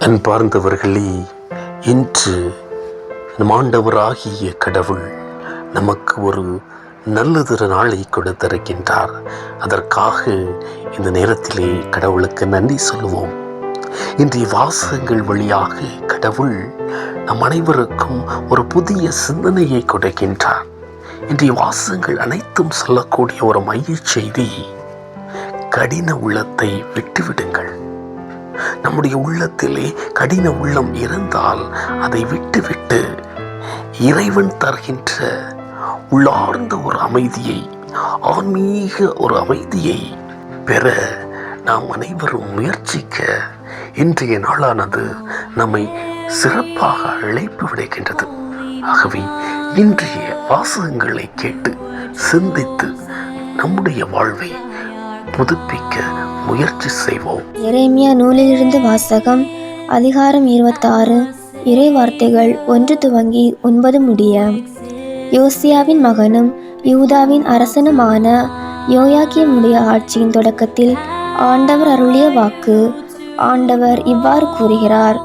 அன்பார்ந்தவர்களே இன்று நம் ஆண்டவராகிய கடவுள் நமக்கு ஒரு நல்லதொரு நாளை கொடுத்திருக்கின்றார். அதற்காக இந்த நேரத்திலே கடவுளுக்கு நன்றி சொல்லுவோம். இன்றைய வாசகங்கள் வழியாக கடவுள் நம் அனைவருக்கும் ஒரு புதிய சிந்தனையை கொடுக்கின்றார். இன்றைய வாசகங்கள் அனைத்தும் சொல்லக்கூடிய ஒரு மையச் செய்தி கடின உள்ளத்தை விட்டுவிடுங்கள். நம்முடைய உள்ளத்திலே கடின உள்ளம் இருந்தால் அதை விட்டுவிட்டு இறைவன் தருகின்ற உள்ளார்ந்த ஒரு அமைதியை ஆன்மீக ஒரு அமைதியை பெற நாம் அனைவரும் முயற்சிக்க இன்றைய நாளானது நம்மை சிறப்பாக அழைப்பு விடுகின்றது ஆகவே இன்றைய வாசகங்களை கேட்டு சிந்தித்து நம்முடைய வாழ்வை புதுப்பிக்க முயற்சி செய்வோம். இறைமையா நூலிலிருந்து வாசகம் அதிகாரம் இருபத்தாறு இறை வார்த்தைகள் ஒன்று துவங்கி ஒன்பது முடிய. யோசியாவின் மகனும் யூதாவின் அரசனுமான யோயாக்கியமுடைய ஆட்சியின் தொடக்கத்தில் ஆண்டவர் அருளிய வாக்கு ஆண்டவர் இவ்வாறு கூறுகிறார்.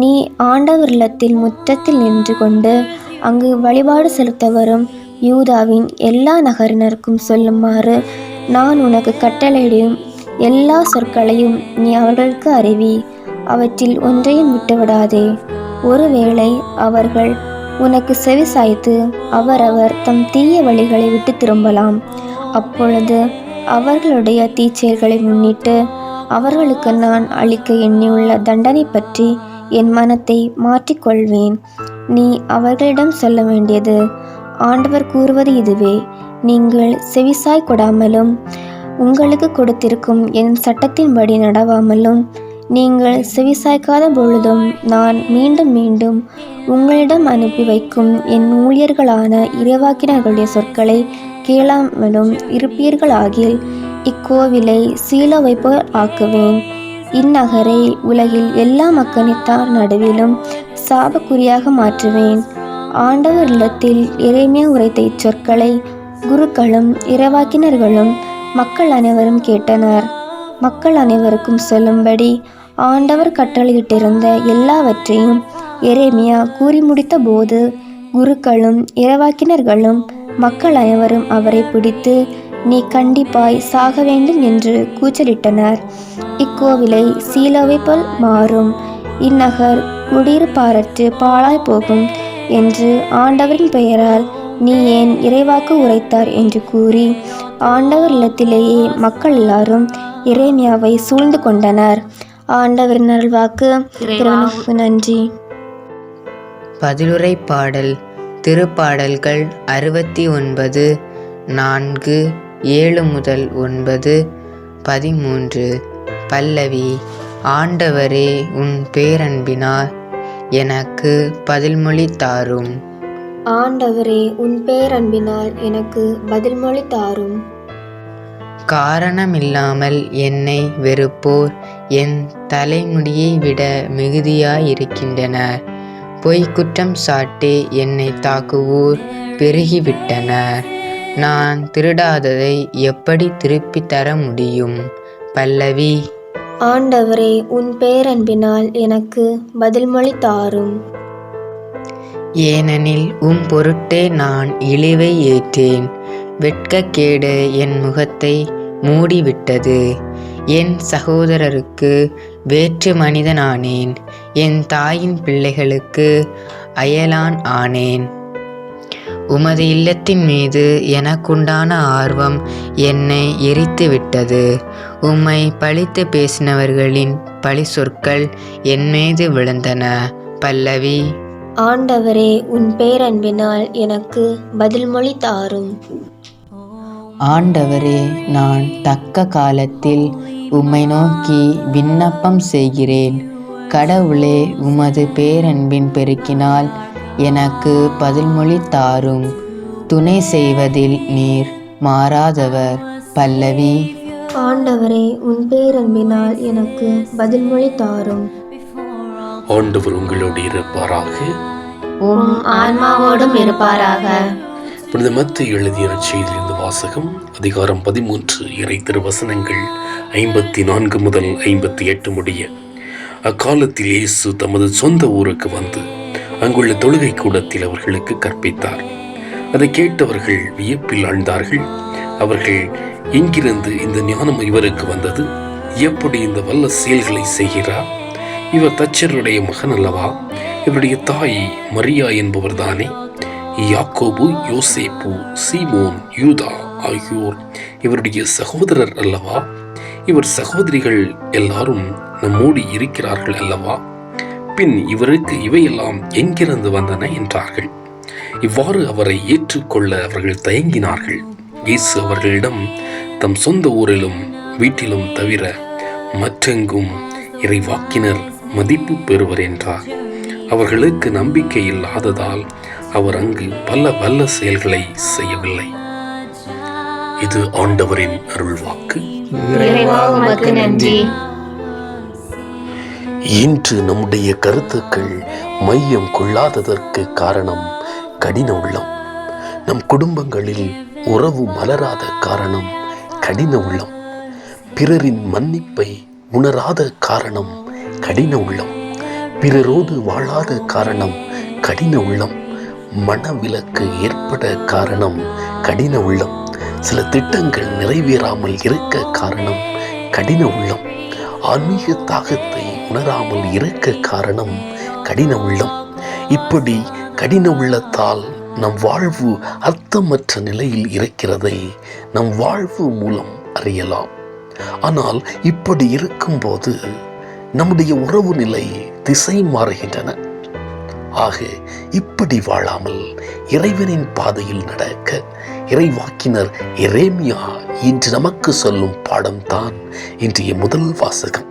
நீ ஆண்டவர் இல்லத்தில் முற்றத்தில் நின்று கொண்டு அங்கு வழிபாடு செலுத்த வரும் யூதாவின் எல்லா நகரினருக்கும் சொல்லுமாறு நான் உனக்கு கட்டளையிடும் எல்லா சொற்களையும் நீ அவர்களுக்கு அறிவி. அவற்றில் ஒன்றையும் விட்டுவிடாதே. ஒருவேளை அவர்கள் உனக்கு செவி சாய்த்து அவரவர் தம் தீய வழிகளை விட்டு திரும்பலாம். அப்பொழுது அவர்களுடைய தீச்செயல்களை முன்னிட்டு அவர்களுக்கு நான் அளிக்க எண்ணியுள்ள தண்டனை பற்றி என் மனத்தை மாற்றிக்கொள்வேன். நீ அவர்களிடம் சொல்ல வேண்டியது. ஆண்டவர் கூறுவது இதுவே. நீங்கள் செவிசாய் கொடாமலும் உங்களுக்கு கொடுத்திருக்கும் என் சட்டத்தின்படி நடவாமலும் நீங்கள் செவிசாய்க்காத பொழுதும் நான் மீண்டும் மீண்டும் உங்களிடம் அனுப்பி வைக்கும் என் ஊழியர்களான இறைவாக்கினர்களுடைய சொற்களை கேளாமலும் இருப்பீர்களாகில் இக்கோவிலை சீல போல் ஆக்குவேன். இந்நகரை உலகில் எல்லா மக்களித்தார் நடுவிலும் சாபக்குறியாக மாற்றுவேன். ஆண்டவர் இல்லத்தில் இறைமையா உரைத்த இச்சொற்களை குருக்களும் இறைவாக்கினர்களும் மக்கள் அனைவரும் கேட்டனர். மக்கள் அனைவருக்கும் செல்லும்படி ஆண்டவர் கட்டளையிட்டிருந்த எல்லாவற்றையும் எரேமியா கூறி முடித்த போது குருக்களும் இறைவாக்கினர்களும் மக்கள் அனைவரும் அவரை பிடித்து நீ கண்டிப்பாய் சாக வேண்டும் என்று கூச்சலிட்டனர். இக்கோவிலை சீலோவை போல் மாறும். இந்நகர் குடியிருப்பாரற்று பாழாய் போகும் என்று ஆண்டவரின் பெயரால் நீ ஏன் இறைவாக்கு உரைத்தார் என்று கூறி ஆண்டவர் இல்லத்திலேயே மக்கள் எல்லாரும் இறைமியாவை சூழ்ந்து கொண்டனர். ஆண்டவரின் அருள்வாக்கு இறைவனுக்கு நன்றி. பதிலுரை பாடல் திருப்பாடல்கள் அறுபத்தி ஒன்பது நான்கு ஏழு முதல் ஒன்பது பதிமூன்று. பல்லவி ஆண்டவரே உன் பேரன்பினால் எனக்கு பதில்மொழி தாரும். ஆண்டவரே உன் பேரன்பினால் எனக்கு பதில்மொழி தாரும். காரணமில்லாமல் என்னை வெறுப்போர் என் தலைமுடியை விட மிகுதியாயிருக்கின்றனர். பொய் குற்றம் சாட்டி என்னை தாக்குவோர் பெருகிவிட்டனர். நான் திருடாததை எப்படி திருப்பித் தர முடியும் பல்லவி? ஆண்டவரே உன் பேரன்பினால் எனக்கு பதில்மொழி தாரும். ஏனெனில் உம் பொருட்டே நான் இழிவை ஏற்றேன். வெட்கக்கேடு என் முகத்தை மூடிவிட்டது. என் சகோதரருக்கு வேற்று மனிதனானேன். என் தாயின் பிள்ளைகளுக்கு அயலான் ஆனேன். உமது இல்லத்தின் மீது எனக்குண்டான ஆர்வம் என்னை எரித்து விட்டது உம்மை பழித்து பேசினவர்களின் பழி சொற்கள் என் மீது விழுந்தன. பல்லவி ஆண்டவரே உன் பேரன்பினால் எனக்கு பதில்மொழி தாரும். ஆண்டவரே நான் தக்க காலத்தில் உம்மை நோக்கி விண்ணப்பம் செய்கிறேன். கடவுளே உமது பேரன்பின் பெருக்கினால் எனக்கு பதில்மொழி தாரும். துணை செய்வதில் நீர் மாறாதவர் பல்லவி. ஆண்டவரே உன் பேரன்பினால் எனக்கு பதில்மொழி தாரும். ஆண்டவர் உங்களோடு இருப்பாராக. உம் ஆன்மாவோடும் இருப்பாராக. புனித மத்து எழுதிய செய்தியிலிருந்து வாசகம் அதிகாரம் பதிமூன்று இறை திருவசனங்கள் ஐம்பத்தி நான்கு முதல் ஐம்பத்தி எட்டு முடிய. அக்காலத்தில் இயேசு தமது சொந்த ஊருக்கு வந்து அங்குள்ள தொழுகை கூடத்தில் அவர்களுக்கு கற்பித்தார். அதை கேட்டவர்கள் வியப்பில் ஆழ்ந்தார்கள். அவர்கள் எங்கிருந்து இந்த ஞானம் இவருக்கு வந்தது? எப்படி இந்த வல்ல செயல்களை செய்கிறார்? இவர் தச்சருடைய மகன் அல்லவா? இவருடைய தாய் மரியா என்பவர் தானே யாக்கோபு யோசேப்பு சீமோன் யூதா ஆகியோர் இவருடைய சகோதரர் அல்லவா? இவர் சகோதரிகள் எல்லாரும் நம்மோடு இருக்கிறார்கள் அல்லவா? பின் இவருக்கு இவையெல்லாம் எங்கிருந்து வந்தன என்றார்கள். இவ்வாறு அவரை ஏற்றுக்கொள்ள அவர்கள் தயங்கினார்கள். இயேசு அவர்களிடம் தம் சொந்த ஊரிலும் வீட்டிலும் தவிர மற்றெங்கும் இறைவாக்கினர் மதிப்பு பெறுவர் என்றார். அவர்களுக்கு நம்பிக்கை இல்லாததால் அவர் அங்கு பல வல்ல செயல்களை செய்யவில்லை. இது ஆண்டவரின் அருள்வாக்கு. இன்று நம்முடைய கருத்துக்கள் மையம் கொள்ளாததற்கு காரணம் கடின உள்ளம். நம் குடும்பங்களில் உறவு மலராத காரணம் கடின உள்ளம். பிறரின் மன்னிப்பை உணராத காரணம் கடின உள்ளம். பிறரோடு வாழாத காரணம் கடின உள்ளம். மனவிலக்கு ஏற்பட காரணம் கடின உள்ளம். சில திட்டங்கள் நிறைவேறாமல் இருக்க காரணம் கடின உள்ளம். ஆன்மீக தாகத்தை உணராமல் இருக்க காரணம் கடின உள்ளம். இப்படி கடின உள்ளத்தால் நம் வாழ்வு அர்த்தமற்ற நிலையில் இருக்கிறதை நம் வாழ்வு மூலம் அறியலாம். ஆனால் இப்படி இருக்கும்போது நம்முடைய உறவு நிலை திசை மாறுகின்றன. ஆக இப்படி வாழாமல் இறைவனின் பாதையில் நடக்க இறைவாக்கினர் இரேமியா இன்று நமக்கு சொல்லும் பாடம்தான் இன்றைய முதல் வாசகம்.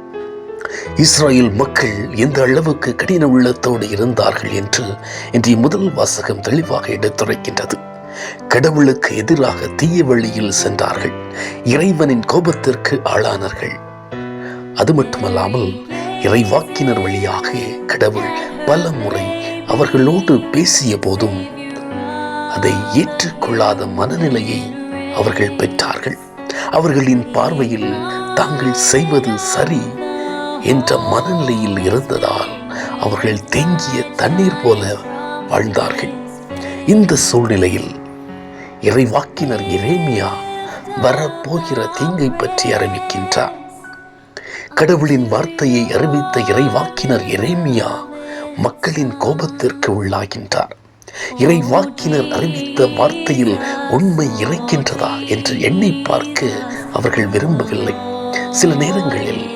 இஸ்ரேல் மக்கள் எந்த அளவுக்கு கடின உள்ளத்தோடு இருந்தார்கள் என்று இன்றைய முதல் வாசகம் தெளிவாக எடுத்துரைக்கின்றது. கடவுளுக்கு எதிராக தீய வழியில் சென்றார்கள். இறைவனின் கோபத்திற்கு ஆளானார்கள். அது மட்டுமல்லாமல் இறைவாக்கினர் வழியாக கடவுள் பல முறை அவர்களோடு பேசிய போதும் அதை ஏற்றுக்கொள்ளாத மனநிலையை அவர்கள் பெற்றார்கள். அவர்களின் பார்வையில் தாங்கள் செய்வது சரி என்ற மனநிலையில் இருந்ததால் அவர்கள் தேங்கிய தண்ணீர் போல வாழ்ந்தார்கள். இந்த சூழ்நிலையில் இறைவாக்கினர் இரேமியா வரப்போகிற தீங்கை பற்றி அறிவிக்கின்றார். கடவுளின் வார்த்தையை அறிவித்த இறைவாக்கினர் இறைமியா மக்களின் கோபத்திற்கு உள்ளாகின்றார். இறைவாக்கினர் அறிவித்த வார்த்தையில் உண்மை இறைக்கின்றதா என்று எண்ணி பார்க்க அவர்கள் விரும்பவில்லை. சில நேரங்களில்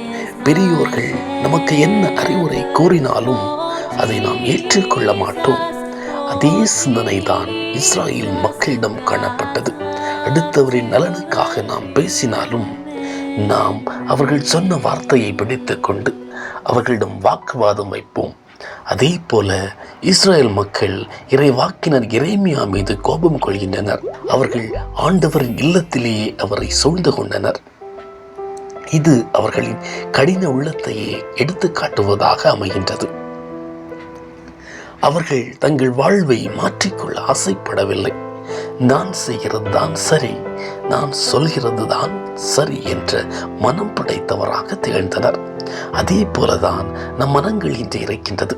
பெரியோர்கள் நமக்கு என்ன அறிவுரை கூறினாலும் அதை நாம் ஏற்றுக்கொள்ள மாட்டோம். அதே சிந்தனை தான் மக்களிடம் காணப்பட்டது. அடுத்தவரின் நலனுக்காக நாம் பேசினாலும் நாம் அவர்கள் சொன்ன வார்த்தையை பிடித்து கொண்டு அவர்களிடம் வாக்குவாதம் வைப்போம். அதே போல இஸ்ரேல் மக்கள் இறைவாக்கினர் இறைமியா மீது கோபம் கொள்கின்றனர். அவர்கள் ஆண்டவரின் இல்லத்திலேயே அவரை சூழ்ந்து கொண்டனர். இது அவர்களின் கடின உள்ளத்தையே எடுத்து காட்டுவதாக அமைகின்றது. அவர்கள் தங்கள் வாழ்வை மாற்றிக்கொள்ள ஆசைப்படவில்லை. நான் செய்கிறது தான் சரி நான் சொல்கிறது தான் சரி என்று மனம் படைத்தவராக திகழ்ந்தனர். அதே போலதான் நம் மனங்கள் இன்று இருக்கின்றது.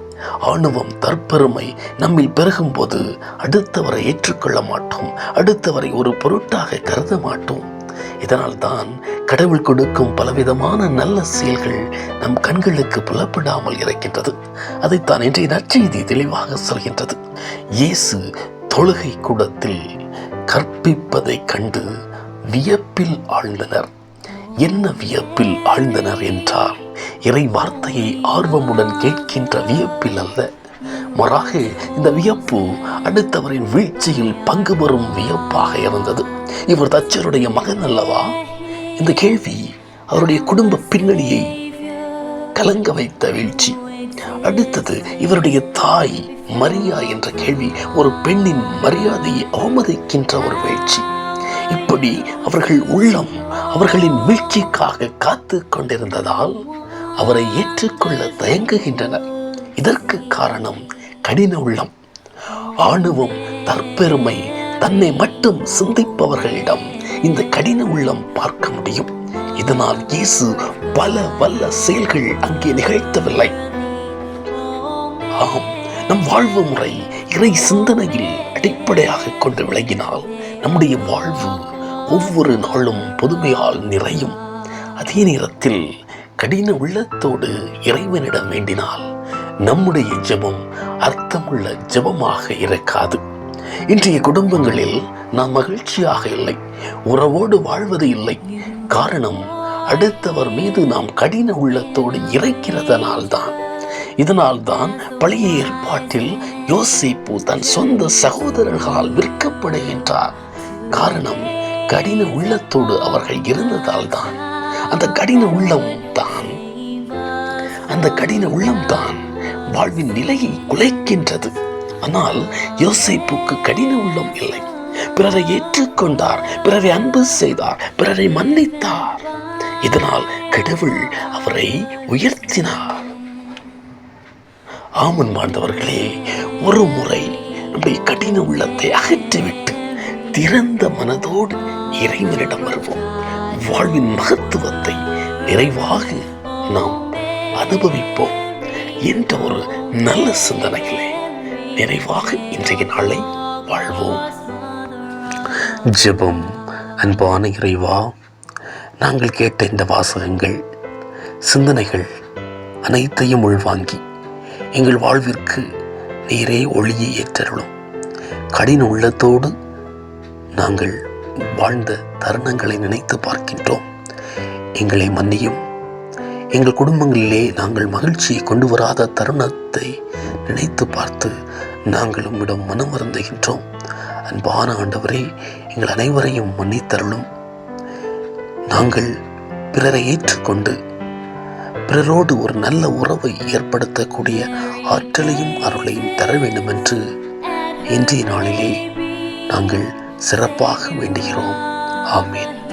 ஆணவம் தற்பெருமை நம்மில் பெருகும்போது அடுத்தவரை ஏற்றுக்கொள்ள மாட்டோம் அடுத்தவரை ஒரு பொருட்டாக கருத மாட்டோம். இதனால் தான் கடவுள் கொடுக்கும் பலவிதமான நல்ல செயல்கள் நம் கண்களுக்கு புலப்படாமல் இருக்கின்றது. அதைத்தான் இன்றைய நற்செய்தி தெளிவாக சொல்கின்றது. இயேசு தொழுகை கூடத்தில் கற்பிப்பதைக் கண்டு வியப்பில் ஆழ்ந்தனர். என்ன வியப்பில் ஆழ்ந்தனர் என்றார். இறை வார்த்தையை ஆர்வமுடன் கேட்கின்ற வியப்பில் அல்ல. மாறாக இந்த வியப்பு அடுத்தவரின் வீழ்ச்சியில் பங்கு பெறும் வியப்பாக இருந்தது. இவர் தச்சருடைய மகன் அல்லவா? இந்த கேள்வி அவருடைய குடும்ப பின்னணியை கலங்க வைத்த வீழ்ச்சி. அடுத்தது இவருடைய தாய் மரியா என்ற கேள்வி ஒரு பெண்ணின் மரியாதையை அவமதிக்கின்ற ஒரு வீழ்ச்சி இப்படி அவர்கள் உள்ளம் அவர்களின் வீழ்ச்சிக்காக காத்து கொண்டிருந்ததால் அவரை ஏற்றுக்கொள்ள தயங்குகின்றனர். இதற்கு காரணம் கடின உள்ளம். ஆணவம் தற்பெருமை தன்னை மட்டும் சிந்திப்பவர்களிடம் இந்த கடின உள்ளம் பார்க்க முடியும். இதனால் இயேசு பல வல்ல செயல்கள் அங்கே நிகழ்த்தவில்லை. ஆகும் நம் வாழ்வு முறை இறை சிந்தனையில் அடிப்படையாக கொண்டு விளங்கினால் நம்முடைய வாழ்வு ஒவ்வொரு நாளும் புதுமையால் நிறையும். அதே நேரத்தில் கடின உள்ளத்தோடு இறைவனிடம் வேண்டினால் நம்முடைய ஜெபம் அர்த்தமுள்ள ஜெபமாக இருக்காது. இன்றைய குடும்பங்களில் நாம் மகிழ்ச்சியாக இல்லை உறவோடு வாழ்வது இல்லை. காரணம் அடுத்தவர் மீது நாம் கடின உள்ளத்தோடு இறைக்கிறதனால்தான். இதனால்தான் பழைய ஏற்பாட்டில் யோசிப்பு தன் சொந்த சகோதரர்களால் விற்கப்படுகின்றார். காரணம் கடின உள்ளத்தோடு அவர்கள் இருந்ததால் தான் அந்த கடின உள்ளம் தான். அந்த கடின உள்ளம்தான் வாழ்வின் நிலையை குலைக்கின்றது. ஆனால் யோசிப்புக்கு கடின உள்ளம் இல்லை. பிறரை ஏற்றுக்கொண்டார் பிறரை அன்பு செய்தார் பிறரை மன்னித்தார். இதனால் கடவுள் அவரை உயர்த்தினார். ஆமன் வாழ்ந்தவர்களே ஒரு முறை நம்முடைய கடின உள்ளத்தை அகற்றிவிட்டு திறந்த மனதோடு இறைவனிடம் வருவோம். வாழ்வின் மகத்துவத்தை நிறைவாக நாம் அனுபவிப்போம் என்ற ஒரு நல்ல சிந்தனையிலே நிறைவாக இன்றைய நாளை வாழ்வோம். ஜெபம் அன்பான இறைவா நாங்கள் கேட்ட இந்த வாசகங்கள் சிந்தனைகள் அனைத்தையும் உள்வாங்கி எங்கள் வாழ்விற்கு நீரே ஒளியை ஏற்றருளும். கடின உள்ளத்தோடு நாங்கள் வாழ்ந்த தருணங்களை நினைத்து பார்க்கின்றோம். எங்களை மன்னியும். எங்கள் குடும்பங்களிலே நாங்கள் மகிழ்ச்சியை கொண்டு வராத தருணத்தை நினைத்து பார்த்து நாங்கள் உம்மிடம் மனம் வருந்துகின்றோம் அன்பான ஆண்டவரே எங்கள் அனைவரையும் மன்னித்தருளும். நாங்கள் பிறரை ஏற்றுக்கொண்டு பிறரோடு ஒரு நல்ல உறவை ஏற்படுத்தக்கூடிய ஆற்றலையும் அருளையும் தர வேண்டும் என்று இன்றைய நாளிலே நாங்கள் சிறப்பாக வேண்டுகிறோம். ஆமீன்.